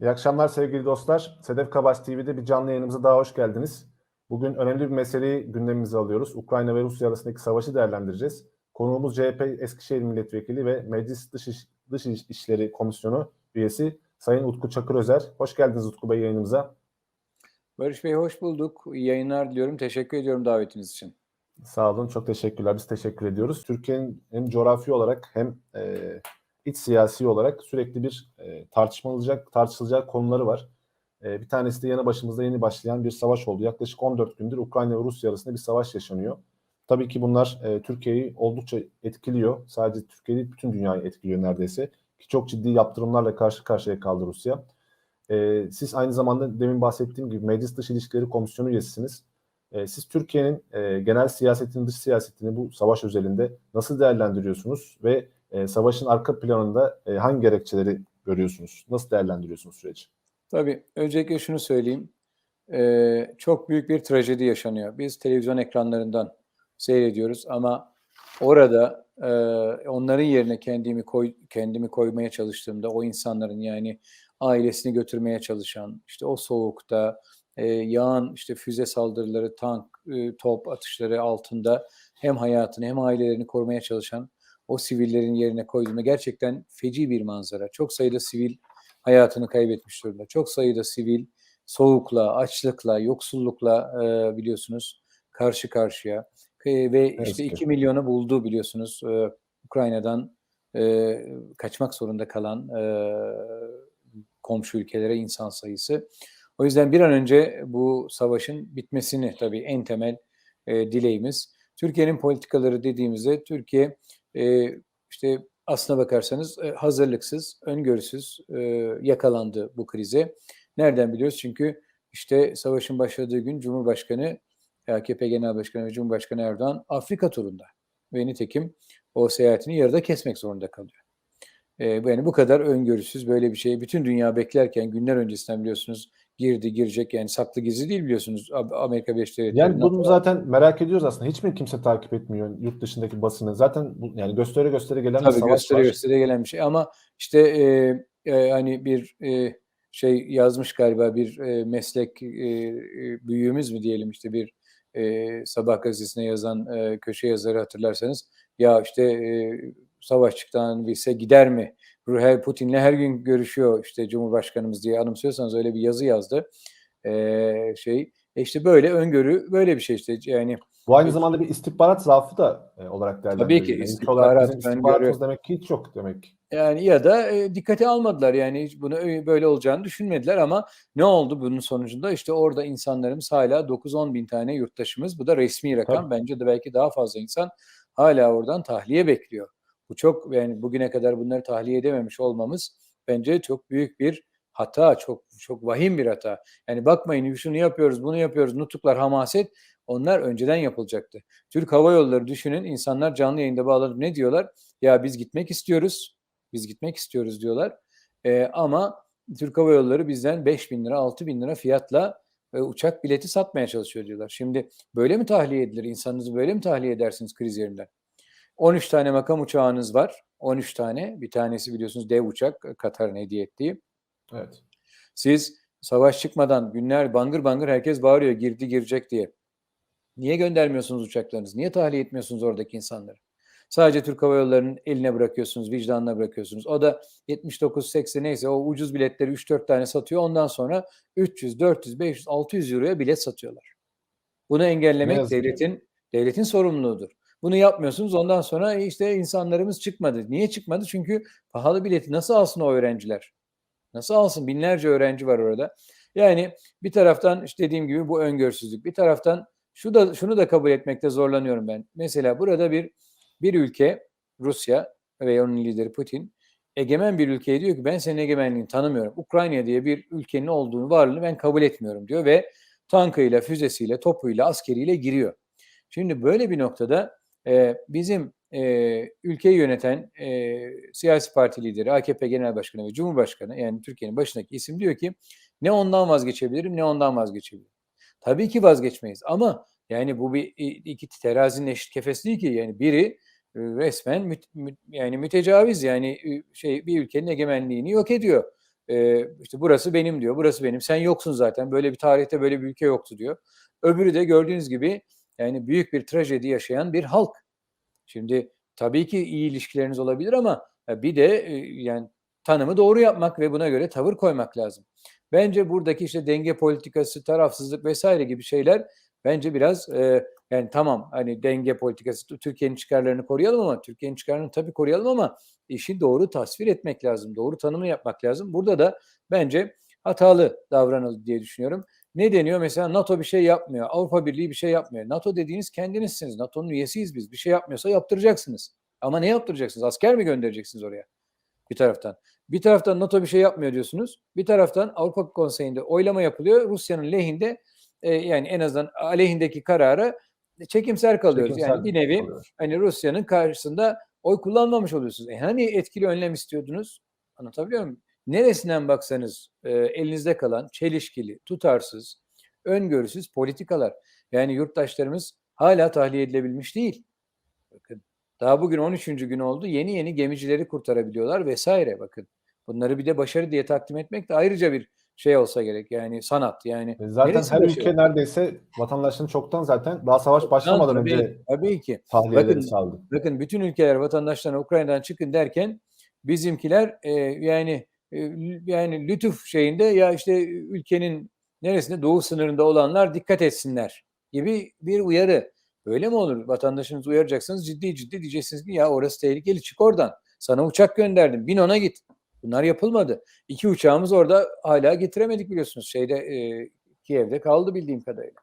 İyi akşamlar sevgili dostlar. Sedef Kabaş TV'de bir canlı yayınımıza daha hoş geldiniz. Bugün önemli bir meseleyi gündemimize alıyoruz. Ukrayna ve Rusya arasındaki savaşı değerlendireceğiz. Konuğumuz CHP Eskişehir Milletvekili ve Meclis Dış, İş- Dış İşleri Komisyonu üyesi Sayın Utku Çakır Özer. Hoş geldiniz Utku Bey yayınımıza. Barış Bey hoş bulduk. İyi yayınlar diliyorum. Teşekkür ediyorum davetiniz için. Sağ olun, çok teşekkürler. Biz teşekkür ediyoruz. Türkiye'nin hem coğrafi olarak hem e, iç siyasi olarak sürekli bir e, tartışılacak tartışılacak konuları var. E, bir tanesi de yanı başımızda yeni başlayan bir savaş oldu. Yaklaşık 14 gündür Ukrayna ve Rusya arasında bir savaş yaşanıyor. Tabii ki bunlar e, Türkiye'yi oldukça etkiliyor. Sadece Türkiye değil, bütün dünyayı etkiliyor neredeyse. Ki çok ciddi yaptırımlarla karşı karşıya kaldı Rusya. E, siz aynı zamanda demin bahsettiğim gibi Meclis Dış İlişkileri Komisyonu üyesisiniz. E, siz Türkiye'nin e, genel siyasetini, dış siyasetini bu savaş özelinde nasıl değerlendiriyorsunuz ve e, savaşın arka planında e, hangi gerekçeleri görüyorsunuz? Nasıl değerlendiriyorsunuz süreci? Tabii öncelikle şunu söyleyeyim. Ee, çok büyük bir trajedi yaşanıyor. Biz televizyon ekranlarından seyrediyoruz ama orada e, onların yerine kendimi koy, kendimi koymaya çalıştığımda o insanların yani ailesini götürmeye çalışan işte o soğukta e, yağan işte füze saldırıları, tank, e, top atışları altında hem hayatını hem ailelerini korumaya çalışan o sivillerin yerine koyduğumda gerçekten feci bir manzara. Çok sayıda sivil hayatını kaybetmiş durumda. Çok sayıda sivil soğukla, açlıkla, yoksullukla e, biliyorsunuz karşı karşıya E, ve işte Yazık ki. 2 milyonu buldu biliyorsunuz e, Ukrayna'dan e, kaçmak zorunda kalan e, komşu ülkelere insan sayısı. O yüzden bir an önce bu savaşın bitmesini tabii en temel e, dileğimiz. Türkiye'nin politikaları dediğimizde Türkiye e, işte aslına bakarsanız e, hazırlıksız, öngörüsüz e, yakalandı bu krize. Nereden biliyoruz? Çünkü işte savaşın başladığı gün Cumhurbaşkanı, AKP Genel Başkanı ve Cumhurbaşkanı Erdoğan Afrika turunda. Ve nitekim o seyahatini yarıda kesmek zorunda kalıyor. E, yani bu kadar öngörüsüz böyle bir şeyi bütün dünya beklerken günler öncesinden biliyorsunuz girdi girecek yani saklı gizli değil biliyorsunuz Amerika Birleşik Devletleri. Yani bunu NATO- zaten merak ediyoruz aslında. Hiç mi kimse takip etmiyor yurt dışındaki basını? Zaten bu, yani göstere göstere gelen bir Tabii savaş göstere var. göstere gelen bir şey ama işte e, e, hani bir e, şey yazmış galiba bir e, meslek e, büyüğümüz mü diyelim işte bir e, Sabah gazetesine yazan e, köşe yazarı hatırlarsanız ya işte e, savaş çıktığını bilse gider mi? Ruhel Putin'le her gün görüşüyor işte Cumhurbaşkanımız diye anımsıyorsanız öyle bir yazı yazdı. E, şey e işte böyle öngörü böyle bir şey işte yani Bu aynı zamanda bir istihbarat zaafı da e, olarak değerlendiriliyor. ki Yani istihbarat, istihbaratımız demek ki hiç yok demek. Yani ya da e, dikkate almadılar yani bunu böyle olacağını düşünmediler ama ne oldu bunun sonucunda işte orada insanlarımız hala 9-10 bin tane yurttaşımız bu da resmi rakam Tabii. bence de belki daha fazla insan hala oradan tahliye bekliyor. Bu çok yani bugüne kadar bunları tahliye edememiş olmamız bence çok büyük bir hata çok çok vahim bir hata. Yani bakmayın şunu yapıyoruz bunu yapıyoruz nutuklar hamaset onlar önceden yapılacaktı. Türk Hava Yolları düşünün insanlar canlı yayında bağlanıp ne diyorlar? Ya biz gitmek istiyoruz biz gitmek istiyoruz diyorlar. Ee, ama Türk Hava Yolları bizden 5 bin lira, 6 bin lira fiyatla e, uçak bileti satmaya çalışıyor diyorlar. Şimdi böyle mi tahliye edilir? İnsanınızı böyle mi tahliye edersiniz kriz yerinden? 13 tane makam uçağınız var. 13 tane. Bir tanesi biliyorsunuz dev uçak Katar'ın hediye ettiği. Evet. Siz savaş çıkmadan günler bangır bangır herkes bağırıyor girdi girecek diye. Niye göndermiyorsunuz uçaklarınızı? Niye tahliye etmiyorsunuz oradaki insanları? Sadece Türk Hava Yolları'nın eline bırakıyorsunuz, vicdanına bırakıyorsunuz. O da 79-80 neyse o ucuz biletleri 3-4 tane satıyor. Ondan sonra 300, 400, 500, 600 euroya bilet satıyorlar. Bunu engellemek devletin devletin sorumluluğudur. Bunu yapmıyorsunuz. Ondan sonra işte insanlarımız çıkmadı. Niye çıkmadı? Çünkü pahalı bileti nasıl alsın o öğrenciler? Nasıl alsın? Binlerce öğrenci var orada. Yani bir taraftan işte dediğim gibi bu öngörüsüzlük. Bir taraftan şu da şunu da kabul etmekte zorlanıyorum ben. Mesela burada bir bir ülke Rusya ve onun lideri Putin egemen bir ülkeye diyor ki ben senin egemenliğini tanımıyorum. Ukrayna diye bir ülkenin olduğunu varlığını ben kabul etmiyorum diyor ve tankıyla, füzesiyle, topuyla, askeriyle giriyor. Şimdi böyle bir noktada e, bizim e, ülkeyi yöneten e, siyasi parti lideri, AKP Genel Başkanı ve Cumhurbaşkanı yani Türkiye'nin başındaki isim diyor ki ne ondan vazgeçebilirim ne ondan vazgeçebilirim. Tabii ki vazgeçmeyiz ama yani bu bir iki terazinin eşit kefesi değil ki yani biri e, resmen müt, müt, yani mütecaviz yani şey bir ülkenin egemenliğini yok ediyor. e, işte burası benim diyor, burası benim. Sen yoksun zaten. Böyle bir tarihte böyle bir ülke yoktu diyor. Öbürü de gördüğünüz gibi yani büyük bir trajedi yaşayan bir halk. Şimdi tabii ki iyi ilişkileriniz olabilir ama e, bir de e, yani tanımı doğru yapmak ve buna göre tavır koymak lazım. Bence buradaki işte denge politikası, tarafsızlık vesaire gibi şeyler bence biraz e, yani tamam hani denge politikası Türkiye'nin çıkarlarını koruyalım ama Türkiye'nin çıkarlarını tabii koruyalım ama işi doğru tasvir etmek lazım. Doğru tanımı yapmak lazım. Burada da bence hatalı davranıldı diye düşünüyorum. Ne deniyor? Mesela NATO bir şey yapmıyor. Avrupa Birliği bir şey yapmıyor. NATO dediğiniz kendinizsiniz. NATO'nun üyesiyiz biz. Bir şey yapmıyorsa yaptıracaksınız. Ama ne yaptıracaksınız? Asker mi göndereceksiniz oraya? Bir taraftan. Bir taraftan NATO bir şey yapmıyor diyorsunuz. Bir taraftan Avrupa Konseyi'nde oylama yapılıyor. Rusya'nın lehinde e, yani en azından aleyhindeki karara çekimser kalıyoruz. Çekimser yani bir nevi kalıyor. hani Rusya'nın karşısında oy kullanmamış oluyorsunuz. E hani etkili önlem istiyordunuz? Anlatabiliyor muyum? Neresinden baksanız e, elinizde kalan çelişkili, tutarsız, öngörüsüz politikalar. Yani yurttaşlarımız hala tahliye edilebilmiş değil. Bakın daha bugün 13. gün oldu. Yeni yeni gemicileri kurtarabiliyorlar vesaire bakın. Bunları bir de başarı diye takdim etmek de ayrıca bir şey olsa gerek. Yani sanat yani. E, Zaten her ülke neredeyse vatandaşlarını çoktan zaten daha savaş başlamadan tabii, önce tabii ki. Bakın, sağladı. Bakın bütün ülkeler vatandaşlarına Ukrayna'dan çıkın derken bizimkiler e, yani yani lütuf şeyinde ya işte ülkenin neresinde doğu sınırında olanlar dikkat etsinler gibi bir uyarı. Öyle mi olur? Vatandaşınızı uyaracaksınız ciddi ciddi diyeceksiniz ki ya orası tehlikeli çık oradan. Sana uçak gönderdim bin ona git. Bunlar yapılmadı. İki uçağımız orada hala getiremedik biliyorsunuz. Şeyde e, Kiev'de kaldı bildiğim kadarıyla.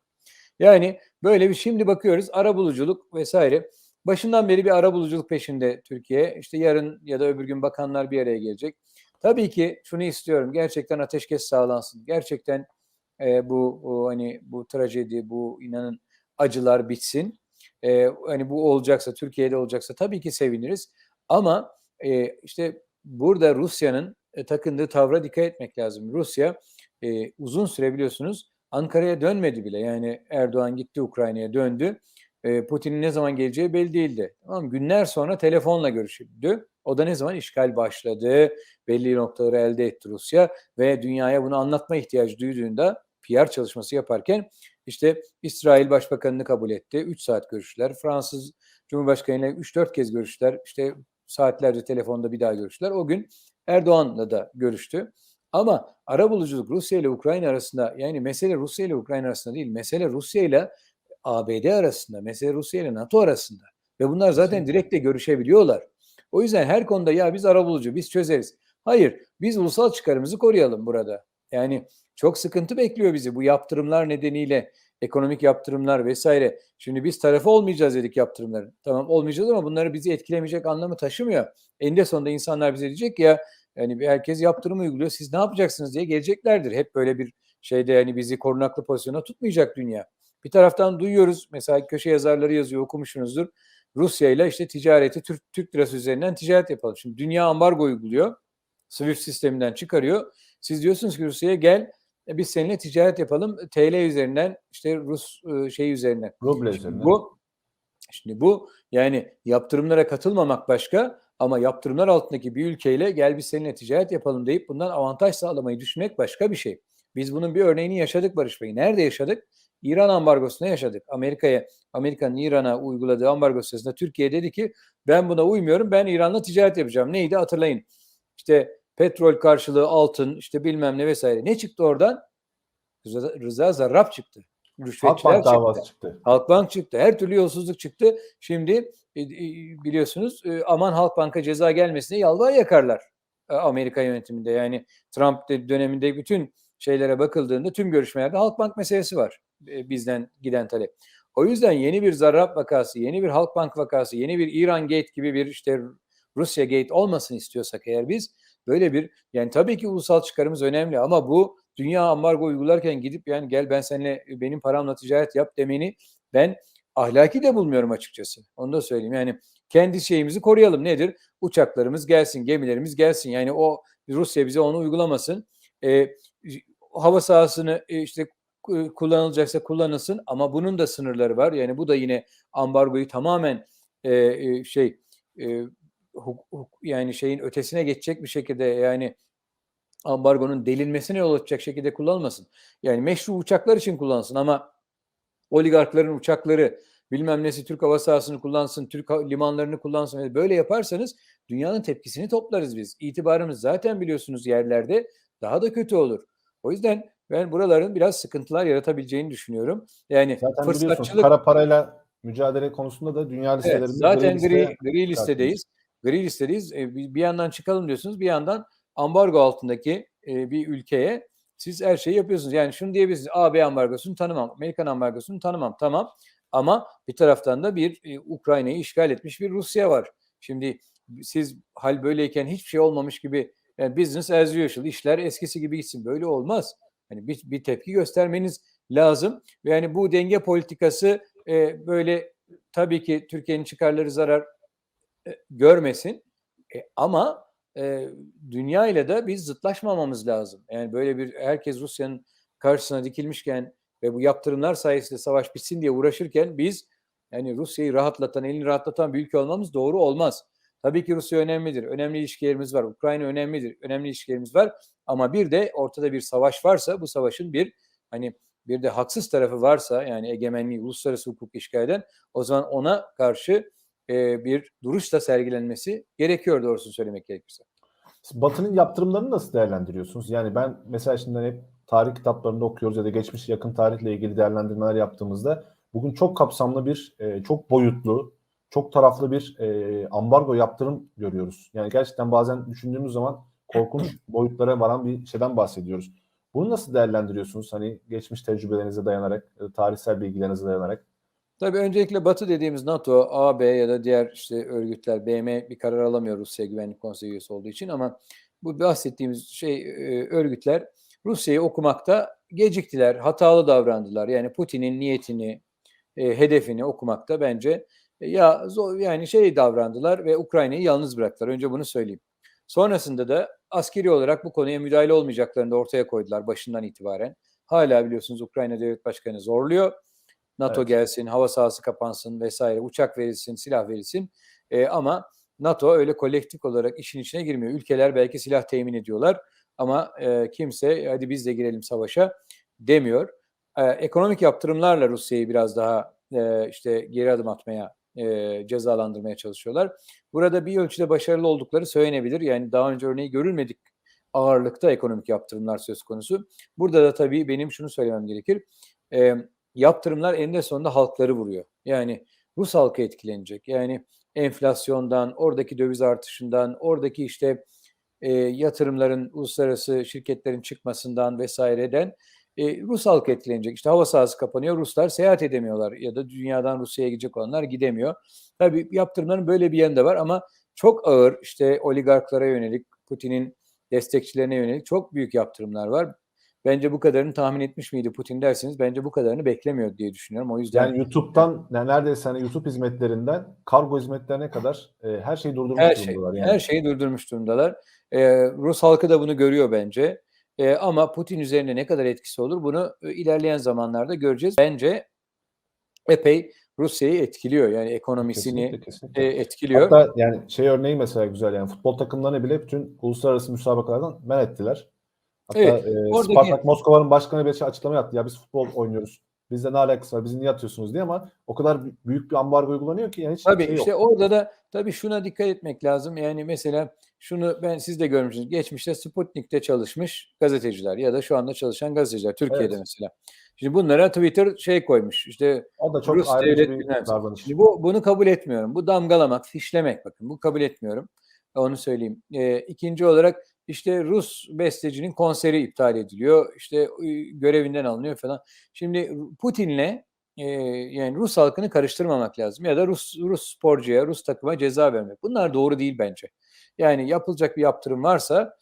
Yani böyle bir şimdi bakıyoruz arabuluculuk vesaire. Başından beri bir arabuluculuk peşinde Türkiye. İşte yarın ya da öbür gün bakanlar bir araya gelecek. Tabii ki şunu istiyorum. Gerçekten ateşkes sağlansın. Gerçekten e, bu o, hani bu trajedi, bu inanın acılar bitsin. E, hani bu olacaksa, Türkiye'de olacaksa tabii ki seviniriz. Ama e, işte burada Rusya'nın e, takındığı tavra dikkat etmek lazım. Rusya e, uzun süre biliyorsunuz Ankara'ya dönmedi bile. Yani Erdoğan gitti Ukrayna'ya döndü. E, Putin'in ne zaman geleceği belli değildi. Tamam, günler sonra telefonla görüşüldü. O da ne zaman işgal başladı, belli noktaları elde etti Rusya ve dünyaya bunu anlatma ihtiyacı duyduğunda PR çalışması yaparken işte İsrail Başbakanını kabul etti. 3 saat görüştüler. Fransız Cumhurbaşkanı ile 3-4 kez görüştüler. İşte saatlerce telefonda bir daha görüştüler. O gün Erdoğan'la da görüştü. Ama arabuluculuk Rusya ile Ukrayna arasında yani mesele Rusya ile Ukrayna arasında değil. Mesele Rusya ile ABD arasında, mesele Rusya ile NATO arasında. Ve bunlar zaten direkt de görüşebiliyorlar. O yüzden her konuda ya biz arabulucu, biz çözeriz. Hayır, biz ulusal çıkarımızı koruyalım burada. Yani çok sıkıntı bekliyor bizi bu yaptırımlar nedeniyle, ekonomik yaptırımlar vesaire. Şimdi biz tarafı olmayacağız dedik yaptırımların. Tamam olmayacağız ama bunları bizi etkilemeyecek anlamı taşımıyor. Eninde sonunda insanlar bize diyecek ya yani herkes yaptırım uyguluyor. Siz ne yapacaksınız diye geleceklerdir. Hep böyle bir şeyde yani bizi korunaklı pozisyona tutmayacak dünya. Bir taraftan duyuyoruz mesela köşe yazarları yazıyor okumuşsunuzdur. Rusya ile işte ticareti Türk, Türk lirası üzerinden ticaret yapalım. Şimdi dünya ambargo uyguluyor. Swift sisteminden çıkarıyor. Siz diyorsunuz ki Rusya'ya gel e, biz seninle ticaret yapalım TL üzerinden işte Rus e, şey üzerinden. Ruble üzerinden. bu şimdi bu yani yaptırımlara katılmamak başka ama yaptırımlar altındaki bir ülkeyle gel biz seninle ticaret yapalım deyip bundan avantaj sağlamayı düşünmek başka bir şey. Biz bunun bir örneğini yaşadık Barış Bey. Nerede yaşadık? İran ambargosunda yaşadık. Amerika'ya, Amerika'nın İran'a uyguladığı ambargo sırasında Türkiye dedi ki ben buna uymuyorum. Ben İran'la ticaret yapacağım. Neydi hatırlayın. İşte petrol karşılığı altın işte bilmem ne vesaire. Ne çıktı oradan? Rıza, Rıza Zarrab çıktı. Rüşvetçiler Halkbank çıktı. davası çıktı. Halkbank çıktı. Her türlü yolsuzluk çıktı. Şimdi e, e, biliyorsunuz e, aman Halkbank'a ceza gelmesine yalvar yakarlar Amerika yönetiminde. Yani Trump de- döneminde bütün şeylere bakıldığında tüm görüşmelerde Halkbank meselesi var e, bizden giden talep. O yüzden yeni bir Zarrab vakası, yeni bir Halkbank vakası, yeni bir İran Gate gibi bir işte Rusya Gate olmasın istiyorsak eğer biz böyle bir yani tabii ki ulusal çıkarımız önemli ama bu dünya ambargo uygularken gidip yani gel ben seninle benim paramla ticaret yap demeni ben ahlaki de bulmuyorum açıkçası. Onu da söyleyeyim. Yani kendi şeyimizi koruyalım. Nedir? Uçaklarımız gelsin, gemilerimiz gelsin. Yani o Rusya bize onu uygulamasın. Ee, hava sahasını e, işte ku- kullanılacaksa kullanılsın ama bunun da sınırları var. Yani bu da yine ambargoyu tamamen e, e, şey e, huk- huk- yani şeyin ötesine geçecek bir şekilde yani ambargonun delinmesine yol açacak şekilde kullanılmasın. Yani meşru uçaklar için kullansın ama oligarkların uçakları bilmem nesi Türk hava sahasını kullansın, Türk limanlarını kullansın. Böyle yaparsanız dünyanın tepkisini toplarız biz. İtibarımız zaten biliyorsunuz yerlerde daha da kötü olur. O yüzden ben buraların biraz sıkıntılar yaratabileceğini düşünüyorum. Yani Zaten fırsatçılık kara parayla mücadele konusunda da dünya Evet, listelerinde zaten gri gri, listeye gri listedeyiz. Gri listedeyiz. E, bir bir yandan çıkalım diyorsunuz, bir yandan ambargo altındaki e, bir ülkeye siz her şeyi yapıyorsunuz. Yani şunu diyebilirsiniz, AB ambargosunu tanımam, Amerikan ambargosunu tanımam, tamam. Ama bir taraftan da bir e, Ukrayna'yı işgal etmiş bir Rusya var. Şimdi siz hal böyleyken hiçbir şey olmamış gibi yani business as usual, işler eskisi gibi gitsin. Böyle olmaz. Hani bir, bir tepki göstermeniz lazım. Ve yani bu denge politikası e, böyle tabii ki Türkiye'nin çıkarları zarar e, görmesin. E, ama e, dünya ile de biz zıtlaşmamamız lazım. Yani böyle bir herkes Rusya'nın karşısına dikilmişken ve bu yaptırımlar sayesinde savaş bitsin diye uğraşırken biz yani Rusya'yı rahatlatan, elini rahatlatan bir ülke olmamız doğru olmaz. Tabii ki Rusya önemlidir. Önemli ilişkilerimiz var. Ukrayna önemlidir. Önemli ilişkilerimiz var. Ama bir de ortada bir savaş varsa bu savaşın bir hani bir de haksız tarafı varsa yani egemenliği, uluslararası hukuk işgal eden o zaman ona karşı e, bir duruş da sergilenmesi gerekiyor doğrusunu söylemek gerekirse. Batı'nın yaptırımlarını nasıl değerlendiriyorsunuz? Yani ben mesela şimdi hep tarih kitaplarında okuyoruz ya da geçmiş yakın tarihle ilgili değerlendirmeler yaptığımızda bugün çok kapsamlı bir, e, çok boyutlu, çok taraflı bir e, ambargo yaptırım görüyoruz. Yani gerçekten bazen düşündüğümüz zaman korkunç boyutlara varan bir şeyden bahsediyoruz. Bunu nasıl değerlendiriyorsunuz? Hani geçmiş tecrübelerinize dayanarak, ya da tarihsel bilgilerinize dayanarak. Tabii öncelikle Batı dediğimiz NATO, AB ya da diğer işte örgütler, BM bir karar alamıyor Rusya Güvenlik Konseyi üyesi olduğu için ama bu bahsettiğimiz şey e, örgütler Rusya'yı okumakta geciktiler, hatalı davrandılar. Yani Putin'in niyetini, e, hedefini okumakta bence e, ya zor, yani şey davrandılar ve Ukrayna'yı yalnız bıraktılar. Önce bunu söyleyeyim. Sonrasında da askeri olarak bu konuya müdahale olmayacaklarını da ortaya koydular başından itibaren. Hala biliyorsunuz Ukrayna Devlet Başkanı zorluyor. NATO Evet. gelsin, hava sahası kapansın vesaire, uçak verilsin, silah verilsin. E, ama NATO öyle kolektif olarak işin içine girmiyor. Ülkeler belki silah temin ediyorlar ama e, kimse hadi biz de girelim savaşa demiyor. E, ekonomik yaptırımlarla Rusya'yı biraz daha e, işte geri adım atmaya, e, cezalandırmaya çalışıyorlar. Burada bir ölçüde başarılı oldukları söylenebilir. Yani daha önce örneği görülmedik ağırlıkta ekonomik yaptırımlar söz konusu. Burada da tabii benim şunu söylemem gerekir. E, yaptırımlar eninde sonunda halkları vuruyor. Yani Rus halkı etkilenecek. Yani enflasyondan, oradaki döviz artışından, oradaki işte e, yatırımların, uluslararası şirketlerin çıkmasından vesaireden e, Rus halkı etkilenecek. İşte hava sahası kapanıyor, Ruslar seyahat edemiyorlar ya da dünyadan Rusya'ya gidecek olanlar gidemiyor. Tabii yaptırımların böyle bir yanı da var ama çok ağır işte oligarklara yönelik, Putin'in destekçilerine yönelik çok büyük yaptırımlar var. Bence bu kadarını tahmin etmiş miydi Putin derseniz bence bu kadarını beklemiyor diye düşünüyorum. O yüzden Yani YouTube'dan yani neredeyse hani YouTube hizmetlerinden kargo hizmetlerine kadar e, her şeyi durdurmuş her şey durumdalar. Yani. her şeyi durdurmuş durumdalar. Ee, Rus halkı da bunu görüyor bence. Ee, ama Putin üzerine ne kadar etkisi olur bunu e, ilerleyen zamanlarda göreceğiz. Bence epey Rusya'yı etkiliyor. Yani ekonomisini Kesinlikle, kesinlikle. e, etkiliyor. Hatta yani şey örneği mesela güzel yani futbol takımlarını bile bütün uluslararası müsabakalardan men ettiler. Hatta Evet, e, oradaki- Spartak Moskova'nın başkanı bir şey açıklama yaptı. Ya biz futbol oynuyoruz. Bizde ne alakası var? Bizi niye atıyorsunuz diye ama o kadar bü- büyük bir ambargo uygulanıyor ki yani hiç Tabii şey işte yok. orada da tabii şuna dikkat etmek lazım. Yani mesela şunu ben siz de görmüşsünüz. Geçmişte Sputnik'te çalışmış gazeteciler ya da şu anda çalışan gazeteciler Türkiye'de Evet. mesela. Şimdi bunlara Twitter şey koymuş. İşte O da çok Rus ayrıcı devlet bir. Şimdi bu bunu kabul etmiyorum. Bu damgalamak, fişlemek bakın. Bu kabul etmiyorum. Onu söyleyeyim. Ee, ikinci olarak işte Rus bestecinin konseri iptal ediliyor. İşte e, görevinden alınıyor falan. Şimdi Putin'le yani Rus halkını karıştırmamak lazım ya da Rus Rus sporcuya, Rus takıma ceza vermek. Bunlar doğru değil bence. Yani yapılacak bir yaptırım varsa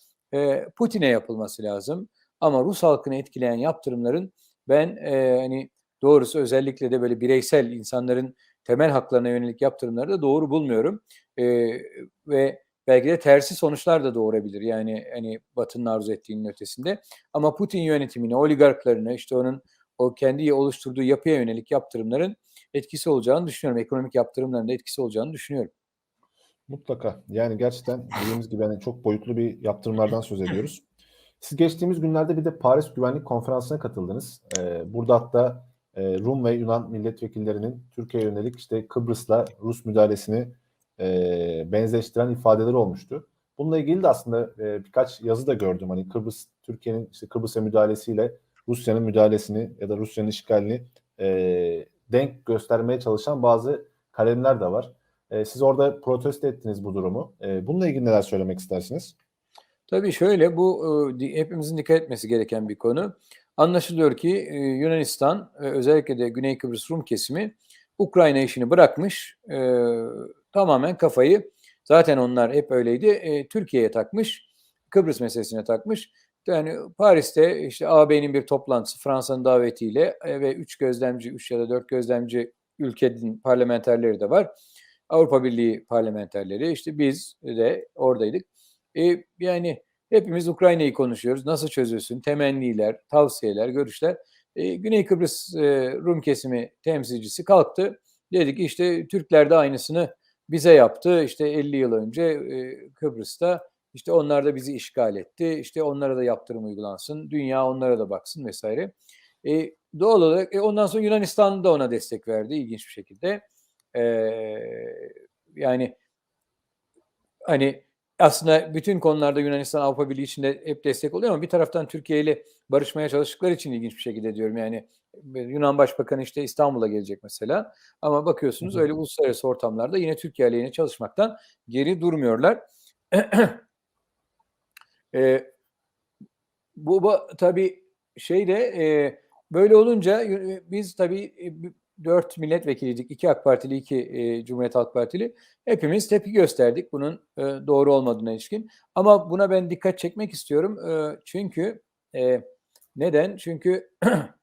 Putin'e yapılması lazım. Ama Rus halkını etkileyen yaptırımların ben e, hani doğrusu özellikle de böyle bireysel insanların temel haklarına yönelik yaptırımları da doğru bulmuyorum. E, ve belki de tersi sonuçlar da doğurabilir. Yani hani Batı'nın arzu ettiğinin ötesinde. Ama Putin yönetimine, oligarklarına, işte onun o kendi oluşturduğu yapıya yönelik yaptırımların etkisi olacağını düşünüyorum. Ekonomik yaptırımların da etkisi olacağını düşünüyorum. Mutlaka. Yani gerçekten dediğimiz gibi hani çok boyutlu bir yaptırımlardan söz ediyoruz. Siz geçtiğimiz günlerde bir de Paris Güvenlik Konferansı'na katıldınız. Ee, burada hatta e, Rum ve Yunan milletvekillerinin Türkiye'ye yönelik işte Kıbrıs'la Rus müdahalesini e, benzeştiren ifadeleri olmuştu. Bununla ilgili de aslında e, birkaç yazı da gördüm. Hani Kıbrıs, Türkiye'nin işte Kıbrıs'a müdahalesiyle Rusya'nın müdahalesini ya da Rusya'nın işgalini e, denk göstermeye çalışan bazı kalemler de var. E, siz orada protesto ettiniz bu durumu. E, bununla ilgili neler söylemek istersiniz? Tabii şöyle bu e, hepimizin dikkat etmesi gereken bir konu. Anlaşılıyor ki e, Yunanistan e, özellikle de Güney Kıbrıs Rum kesimi Ukrayna işini bırakmış. e, tamamen kafayı zaten onlar hep öyleydi. e, Türkiye'ye takmış. Kıbrıs meselesine takmış. Yani Paris'te işte AB'nin bir toplantısı Fransa'nın davetiyle e, ve üç gözlemci, üç ya da dört gözlemci ülkenin parlamenterleri de var. Avrupa Birliği parlamenterleri işte biz de oradaydık. E, yani hepimiz Ukrayna'yı konuşuyoruz. Nasıl çözülsün? Temenniler, tavsiyeler, görüşler. E, Güney Kıbrıs e, Rum kesimi temsilcisi kalktı. Dedi ki işte Türkler de aynısını bize yaptı. İşte 50 yıl önce e, Kıbrıs'ta işte onlar da bizi işgal etti. İşte onlara da yaptırım uygulansın. Dünya onlara da baksın vesaire. E, doğal olarak e, ondan sonra Yunanistan da ona destek verdi ilginç bir şekilde. E, yani hani aslında bütün konularda Yunanistan Avrupa Birliği içinde hep destek oluyor ama bir taraftan Türkiye ile barışmaya çalıştıkları için ilginç bir şekilde diyorum. Yani Yunan Başbakanı işte İstanbul'a gelecek mesela ama bakıyorsunuz Hı hı. öyle uluslararası ortamlarda yine Türkiye aleyhine çalışmaktan geri durmuyorlar. E, bu, bu tabii şeyde e, böyle olunca e, biz tabii e, b- dört milletvekiliydik. iki AK Partili, iki e, Cumhuriyet Halk Partili. Hepimiz tepki gösterdik bunun e, doğru olmadığına ilişkin. Ama buna ben dikkat çekmek istiyorum. E, çünkü e, neden? Çünkü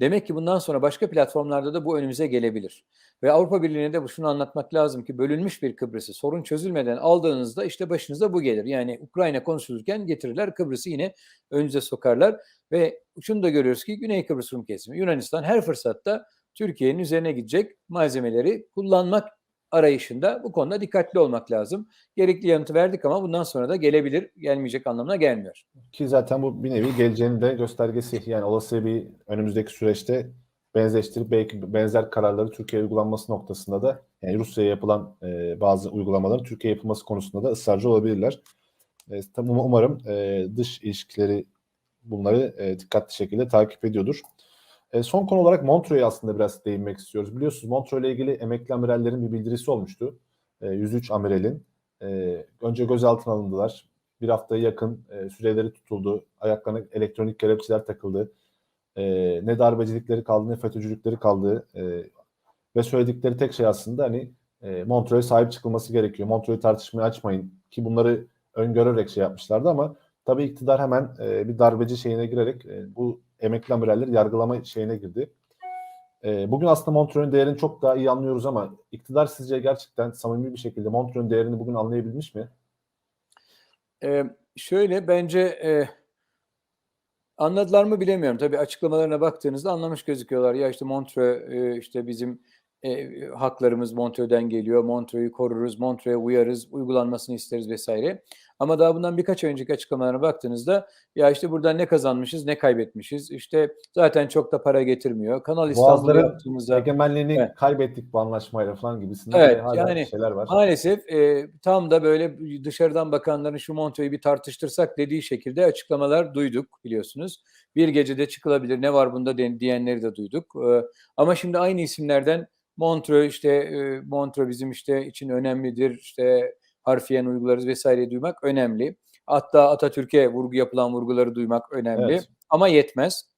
Demek ki bundan sonra başka platformlarda da bu önümüze gelebilir. Ve Avrupa Birliği'ne de şunu anlatmak lazım ki bölünmüş bir Kıbrıs'ı sorun çözülmeden aldığınızda işte başınıza bu gelir. Yani Ukrayna konuşulurken getirirler Kıbrıs'ı yine önünüze sokarlar. Ve şunu da görüyoruz ki Güney Kıbrıs Rum kesimi Yunanistan her fırsatta Türkiye'nin üzerine gidecek malzemeleri kullanmak arayışında bu konuda dikkatli olmak lazım. Gerekli yanıtı verdik ama bundan sonra da gelebilir, gelmeyecek anlamına gelmiyor. Ki zaten bu bir nevi geleceğinin de göstergesi. Yani olası bir önümüzdeki süreçte benzeştirip belki benzer kararları Türkiye'ye uygulanması noktasında da yani Rusya'ya yapılan e, bazı uygulamaların Türkiye'ye yapılması konusunda da ısrarcı olabilirler. E, tam um- umarım e, dış ilişkileri bunları e, dikkatli şekilde takip ediyordur. E, son konu olarak Montreux'e aslında biraz değinmek istiyoruz. Biliyorsunuz Montreux ile ilgili emekli amirallerin bir bildirisi olmuştu. E, 103 amiralin. E, önce gözaltına alındılar. Bir haftaya yakın e, süreleri tutuldu. Ayaklarına elektronik kelepçeler takıldı. E, ne darbecilikleri kaldı ne FETÖ'cülükleri kaldı. E, ve söyledikleri tek şey aslında hani e, Montreux'e sahip çıkılması gerekiyor. Montreux'u tartışmaya açmayın ki bunları öngörerek şey yapmışlardı ama tabii iktidar hemen e, bir darbeci şeyine girerek e, bu emekli amiralleri yargılama şeyine girdi. E, bugün aslında Montreux'un değerini çok daha iyi anlıyoruz ama iktidar sizce gerçekten samimi bir şekilde Montreux'un değerini bugün anlayabilmiş mi? Ee, şöyle bence e, anladılar mı bilemiyorum. Tabii açıklamalarına baktığınızda anlamış gözüküyorlar. Ya işte Montreux e, işte bizim e, haklarımız Montreux'den geliyor. Montreux'u koruruz, Montreux'e uyarız, uygulanmasını isteriz vesaire. Ama daha bundan birkaç ay önceki açıklamalarına baktığınızda ya işte buradan ne kazanmışız, ne kaybetmişiz. İşte zaten çok da para getirmiyor. Kanal Boğazların yaptığımızda egemenliğini Evet. kaybettik bu anlaşmayla falan gibisinden Evet, hala yani şeyler var. Maalesef e, tam da böyle dışarıdan bakanların şu Montreux'u bir tartıştırsak dediği şekilde açıklamalar duyduk biliyorsunuz. Bir gecede çıkılabilir ne var bunda diyenleri de duyduk. E, ama şimdi aynı isimlerden Montreux işte e, Montreux bizim işte için önemlidir işte harfiyen uygularız vesaire duymak önemli. Hatta Atatürk'e vurgu yapılan vurguları duymak önemli Evet. ama yetmez.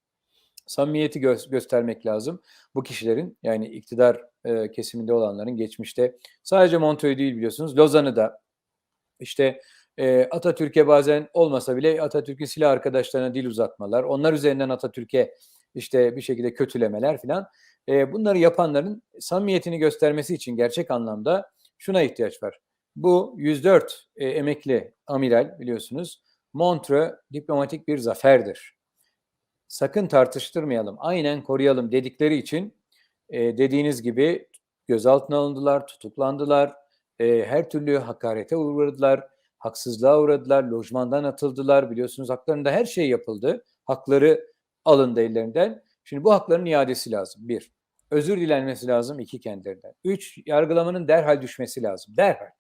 Samimiyeti gö- göstermek lazım bu kişilerin yani iktidar e, kesiminde olanların geçmişte sadece Montreux'u değil biliyorsunuz Lozan'ı da işte e, Atatürk'e bazen olmasa bile Atatürk'ün silah arkadaşlarına dil uzatmalar, onlar üzerinden Atatürk'e işte bir şekilde kötülemeler filan. E, bunları yapanların samimiyetini göstermesi için gerçek anlamda şuna ihtiyaç var. Bu 104 e, emekli amiral biliyorsunuz Montreux diplomatik bir zaferdir. Sakın tartıştırmayalım, aynen koruyalım dedikleri için e, dediğiniz gibi gözaltına alındılar, tutuklandılar, e, her türlü hakarete uğradılar. haksızlığa uğradılar, lojmandan atıldılar. Biliyorsunuz haklarında her şey yapıldı. Hakları alındı ellerinden. Şimdi bu hakların iadesi lazım. Bir. Özür dilenmesi lazım. iki kendilerinden. Üç. Yargılamanın derhal düşmesi lazım. Derhal.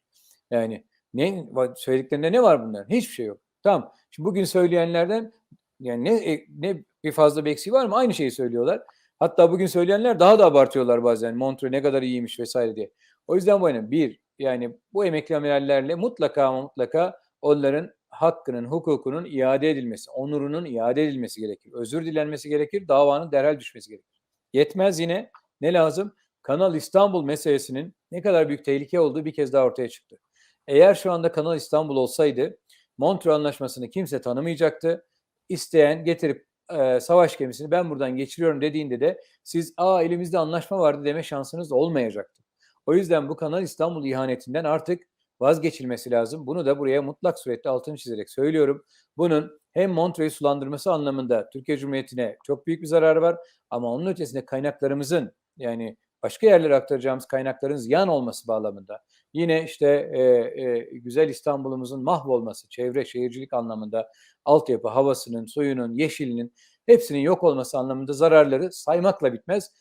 Yani ne söylediklerinde ne var bunların? Hiçbir şey yok. Tamam. Şimdi bugün söyleyenlerden yani ne e, ne bir fazla bir eksiği var mı? Aynı şeyi söylüyorlar. Hatta bugün söyleyenler daha da abartıyorlar bazen. Montre ne kadar iyiymiş vesaire diye. O yüzden bu önemli. Bir, yani bu emekli amirallerle mutlaka mutlaka onların hakkının, hukukunun iade edilmesi, onurunun iade edilmesi gerekir. Özür dilenmesi gerekir, davanın derhal düşmesi gerekir. Yetmez yine ne lazım? Kanal İstanbul meselesinin ne kadar büyük tehlike olduğu bir kez daha ortaya çıktı. Eğer şu anda Kanal İstanbul olsaydı Montreux Anlaşması'nı kimse tanımayacaktı. İsteyen getirip e, savaş gemisini ben buradan geçiriyorum dediğinde de siz aa elimizde anlaşma vardı deme şansınız olmayacaktı. O yüzden bu Kanal İstanbul ihanetinden artık vazgeçilmesi lazım. Bunu da buraya mutlak surette altını çizerek söylüyorum. Bunun hem Montreux'u sulandırması anlamında Türkiye Cumhuriyeti'ne çok büyük bir zararı var ama onun ötesinde kaynaklarımızın yani başka yerlere aktaracağımız kaynakların ziyan olması bağlamında yine işte e, e, güzel İstanbul'umuzun mahvolması, çevre şehircilik anlamında altyapı, havasının, suyunun, yeşilinin hepsinin yok olması anlamında zararları saymakla bitmez.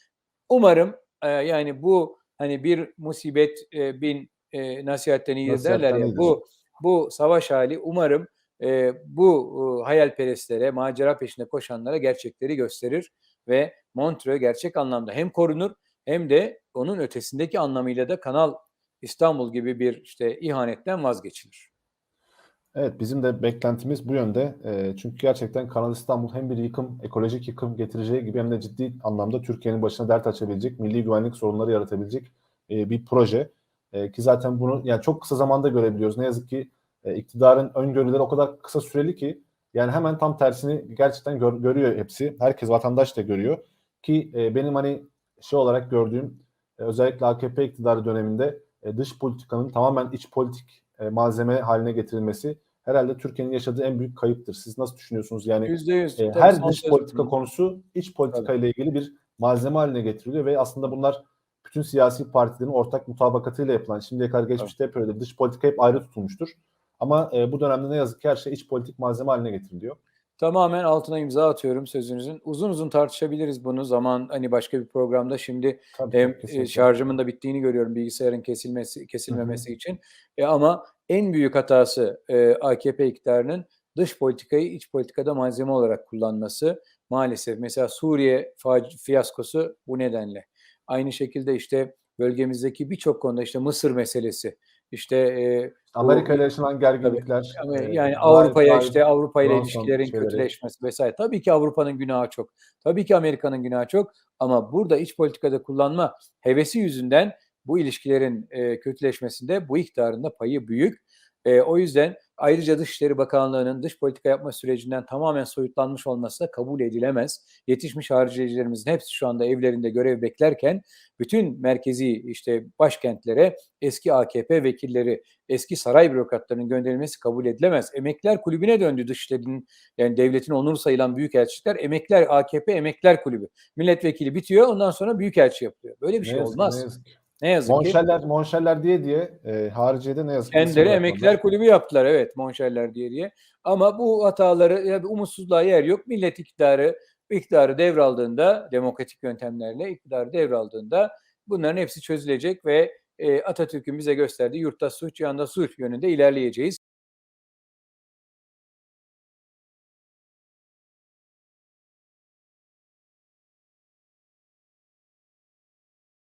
Umarım e, yani bu hani bir musibet e, bin e, nasihatten iyidir derler ya. Bu bu savaş hali umarım e, bu e, hayalperestlere, macera peşinde koşanlara gerçekleri gösterir ve Montreux gerçek anlamda hem korunur hem de onun ötesindeki anlamıyla da Kanal İstanbul gibi bir işte ihanetten vazgeçilir. Evet bizim de beklentimiz bu yönde. E, çünkü gerçekten Kanal İstanbul hem bir yıkım, ekolojik yıkım getireceği gibi hem de ciddi anlamda Türkiye'nin başına dert açabilecek, milli güvenlik sorunları yaratabilecek e, bir proje. E, ki zaten bunu yani çok kısa zamanda görebiliyoruz. Ne yazık ki e, iktidarın öngörüleri o kadar kısa süreli ki yani hemen tam tersini gerçekten gör, görüyor hepsi. Herkes vatandaş da görüyor. Ki e, benim hani şey olarak gördüğüm e, özellikle AKP iktidarı döneminde e, dış politikanın tamamen iç politik e, malzeme haline getirilmesi herhalde Türkiye'nin yaşadığı en büyük kayıptır. Siz nasıl düşünüyorsunuz? Yani %100, e, her dış politika konusu iç politika ile ilgili bir malzeme haline getiriliyor ve aslında bunlar bütün siyasi partilerin ortak mutabakatıyla yapılan, şimdiye kadar geçmişte hep öyle dış politika hep ayrı tutulmuştur. Ama e, bu dönemde ne yazık ki her şey iç politik malzeme haline getiriliyor. Tamamen altına imza atıyorum sözünüzün. Uzun uzun tartışabiliriz bunu zaman hani başka bir programda. Şimdi Tabii, hem kesinlikle. şarjımın da bittiğini görüyorum bilgisayarın kesilmesi kesilmemesi Hı hı. için. E, ama en büyük hatası e, AKP iktidarının dış politikayı iç politikada malzeme olarak kullanması maalesef. Mesela Suriye fiyaskosu bu nedenle. Aynı şekilde işte bölgemizdeki birçok konuda işte Mısır meselesi, işte e, Amerika ile yaşanan gerginlikler. ama e, yani Avrupa'ya işte Avrupa ile ilişkilerin şeyleri. kötüleşmesi vesaire. Tabii ki Avrupa'nın günahı çok. Tabii ki Amerika'nın günahı çok. Ama burada iç politikada kullanma hevesi yüzünden bu ilişkilerin e, kötüleşmesinde bu iktidarın da payı büyük. E, o yüzden ayrıca Dışişleri Bakanlığı'nın dış politika yapma sürecinden tamamen soyutlanmış olması da kabul edilemez. Yetişmiş hariciyecilerimizin hepsi şu anda evlerinde görev beklerken bütün merkezi işte başkentlere eski AKP vekilleri, eski saray bürokratlarının gönderilmesi kabul edilemez. Emekliler kulübüne döndü dışişlerinin yani devletin onur sayılan büyükelçilikler. Emekler AKP Emekliler Kulübü. Milletvekili bitiyor ondan sonra büyükelçi yapılıyor. Böyle bir Ne şey ki, olmaz. ne. Ne yazık ki. Monşerler, monşerler diye diye e, hariciyede ne yazık ki Kendileri emekliler kulübü yaptılar evet monşerler diye diye. Ama bu hataları ya umutsuzluğa yer yok. Millet iktidarı iktidarı devraldığında demokratik yöntemlerle iktidarı devraldığında bunların hepsi çözülecek ve e, Atatürk'ün bize gösterdiği yurtta suç, yanda suç yönünde ilerleyeceğiz.